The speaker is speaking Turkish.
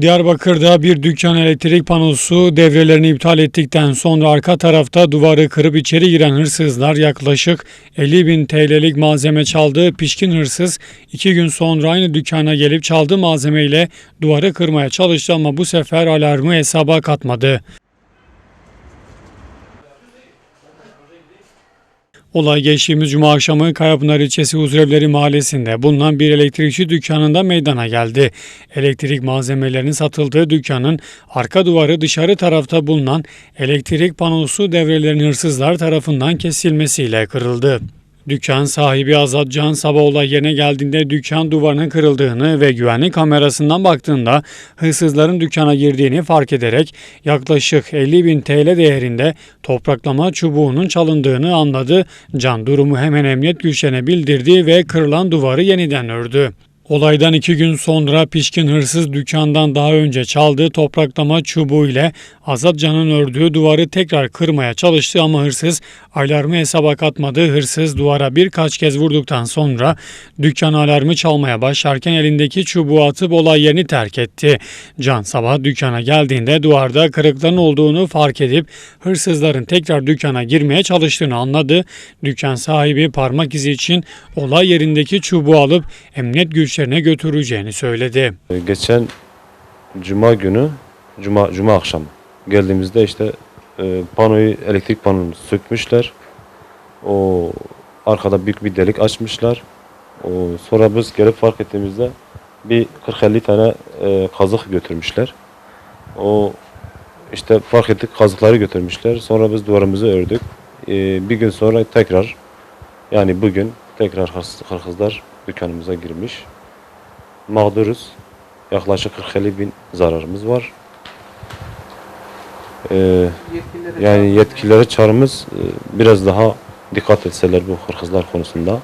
Diyarbakır'da bir dükkan elektrik panosu devrelerini iptal ettikten sonra arka tarafta duvarı kırıp içeri giren hırsızlar yaklaşık 50 bin TL'lik malzeme çaldı. Pişkin hırsız iki gün sonra aynı dükkana gelip çaldığı malzemeyle duvarı kırmaya çalıştı ama bu sefer alarmı hesaba katmadı. Olay geçtiğimiz cuma akşamı Kayapınar ilçesi Huzurevleri mahallesinde bulunan bir elektrikçi dükkanında meydana geldi. Elektrik malzemelerinin satıldığı dükkanın arka duvarı dışarı tarafta bulunan elektrik panosu devrelerinin hırsızlar tarafından kesilmesiyle kırıldı. Dükkan sahibi Azat Can olay yerine geldiğinde dükkan duvarının kırıldığını ve güvenlik kamerasından baktığında hırsızların dükkana girdiğini fark ederek yaklaşık 50 bin TL değerinde topraklama çubuğunun çalındığını anladı. Can durumu hemen emniyet güçlerine bildirdi ve kırılan duvarı yeniden ördü. Olaydan iki gün sonra pişkin hırsız dükkandan daha önce çaldığı topraklama çubuğu ile Azat Can'ın ördüğü duvarı tekrar kırmaya çalıştı ama hırsız alarmı hesaba katmadı. Hırsız duvara birkaç kez vurduktan sonra dükkan alarmı çalmaya başlarken elindeki çubuğu atıp olay yerini terk etti. Can sabah dükkana geldiğinde duvarda kırıkların olduğunu fark edip hırsızların tekrar dükkana girmeye çalıştığını anladı. Dükkan sahibi parmak izi için olay yerindeki çubuğu alıp emniyet güçlerine götüreceğini söyledi. Ee, Geçen cuma günü, cuma, cuma akşamı geldiğimizde işte e, panoyu, elektrik panosunu sökmüşler. O arkada büyük bir delik açmışlar. O, sonra biz gelip fark ettiğimizde bir 40-50 tane e, kazık götürmüşler. O işte fark ettik kazıkları götürmüşler. Sonra biz duvarımızı ördük. E, bir gün sonra tekrar yani bugün tekrar hırsız- hırsızlar dükkanımıza girmiş. Mağduruz. Yaklaşık 40-50 bin zararımız var. Ee, yani yetkililere çağrımız e, biraz daha dikkat etseler bu hırsızlar konusunda.